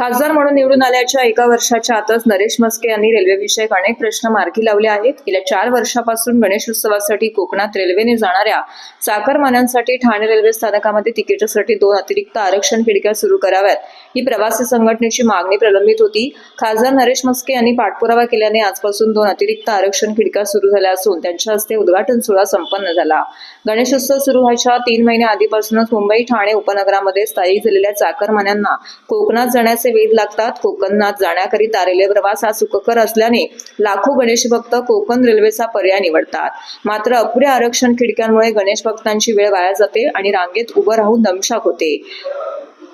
खासदार म्हणून निवडून आल्याच्या एका वर्षाच्या आतच नरेश मस्के यांनी रेल्वेविषयक अनेक प्रश्न मार्गी लावले आहेत. गेल्या चार वर्षापासून गणेश उत्सवासाठी कोकणात रेल्वेने जाणाऱ्या चाकरमान्यांसाठी ठाणे रेल्वे स्थानकामध्ये तिकिटासाठी दोन अतिरिक्त आरक्षण खिडक्या सुरू कराव्यात. ही प्रवासी संघटनेची मागणी प्रलंबित होती. खासदार नरेश मस्के यांनी पाठपुरावा केल्याने आजपासून दोन अतिरिक्त आरक्षण खिडक्या सुरू झाल्या असून त्यांच्या हस्ते उद्घाटन सोहळा संपन्न झाला. गणेशोत्सव सुरू व्हायच्या तीन महिने आधीपासूनच मुंबई ठाणे उपनगरामध्ये स्थायिक झालेल्या चाकरमान्यांना कोकणात जाण्याचे वेध लागतात. कोकणात जाण्याकरिता रेल्वे प्रवास हा सुखकर असल्याने लाखो गणेश भक्त कोकण रेल्वेचा पर्याय निवडतात. मात्र अपुऱ्या आरक्षण खिडक्यांमुळे गणेश भक्तांची वेळ वाया जाते आणि रांगेत उभं राहून दमशाक होते.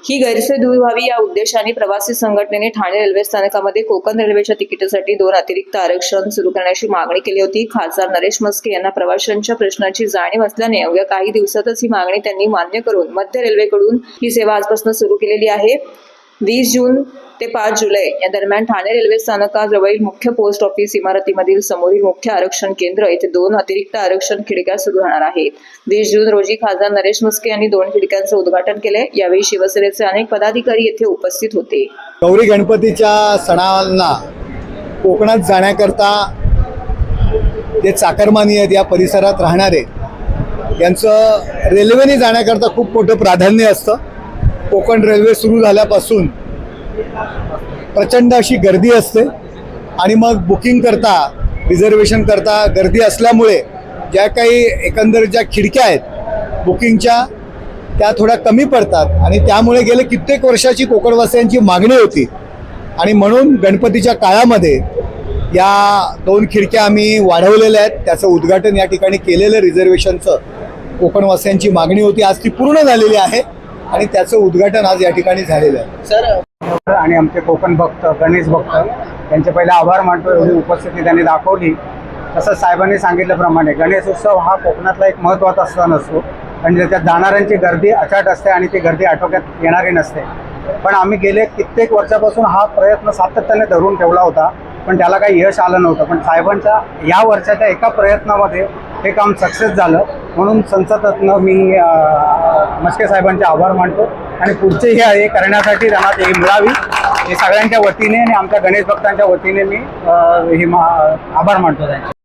ही गैरसोय दूर व्हावी या उद्देशाने प्रवासी संघटनेने ठाणे रेल्वे स्थानकामध्ये कोकण रेल्वेच्या तिकिटासाठी दोन अतिरिक्त आरक्षण सुरू करण्याची मागणी केली होती. खासदार नरेश मस्के यांना प्रवाशांच्या प्रश्नाची जाणीव असल्याने अवघ्या काही दिवसातच ही मागणी त्यांनी मान्य करून मध्य रेल्वेकडून ही सेवा आजपासून सुरू केलेली आहे. वीस जून ते पाच जुलै या दरम्यान ठाणे रेल्वे स्थानकाजवळील मुख्य पोस्ट ऑफिस इमारतीमधील समोरील मुख्य आरक्षण केंद्र येथे दोन अतिरिक्त आरक्षण खिडक्या सुरू राहणार आहेत. वीस जून रोजी खासदार नरेश मुस्के यांनी दोन खिडक्यांचं उद्घाटन केले. यावेळी शिवसेनेचे अनेक पदाधिकारी येथे उपस्थित होते. गौरी गणपतीच्या सणांना कोकणात जाण्याकरता जे चाकरमानी आहेत या परिसरात राहणारे यांचं रेल्वेने जाण्याकरता खूप मोठं प्राधान्य असतं. कोकण रेल्वे सुरू झाल्यापासून प्रचंड अशी गर्दी असते. आणि मग बुकिंग करता रिझर्वेशन करता गर्दी असल्यामुळे ज्या काही एकंदर ज्या खिडक्या आहेत बुकिंगच्या त्या थोड्या कमी पडतात. आणि त्यामुळे गेले कित्येक वर्षाची कोकणवासियांची मागणी होती. आणि म्हणून गणपतीच्या काळामध्ये या दोन खिडक्या आम्ही वाढवलेल्या आहेत. त्याचं उद्घाटन या ठिकाणी केलेलं रिझर्वेशनचं कोकणवासियांची मागणी होती. आज ती पूर्ण झालेली आहे. आणि त्याचं उद्घाटन आज या ठिकाणी झालेलं आहे. आणि आमचे कोकण भक्त गणेश भक्त त्यांचे पहिले आभार मानतो एवढी उपस्थिती त्यांनी दाखवली. तसंच साहेबांनी सांगितल्याप्रमाणे गणेश उत्सव हा कोकणातला एक महत्त्वाचा सण असतो. आणि त्याच्यात जाणाऱ्यांची गर्दी अचाट असते आणि ती गर्दी आटोक्यात येणारी नसते. पण आम्ही गेले कित्येक वर्षापासून हा प्रयत्न सातत्याने धरून ठेवला होता. पण त्याला काही यश आलं नव्हतं. पण साहेबांच्या या वर्षाच्या एका प्रयत्नामध्ये हे काम सक्सेस झालं. म्हणून संसदरत्न मी मस्के साहेबांचे आभार मानतो आणि पुढचे हे हे करण्यासाठी त्यांना ते मिळावी. हे सगळ्यांच्या वतीने आणि आमच्या गणेश भक्तांच्या वतीने मी हे मा- आभार मानतो त्यांचे.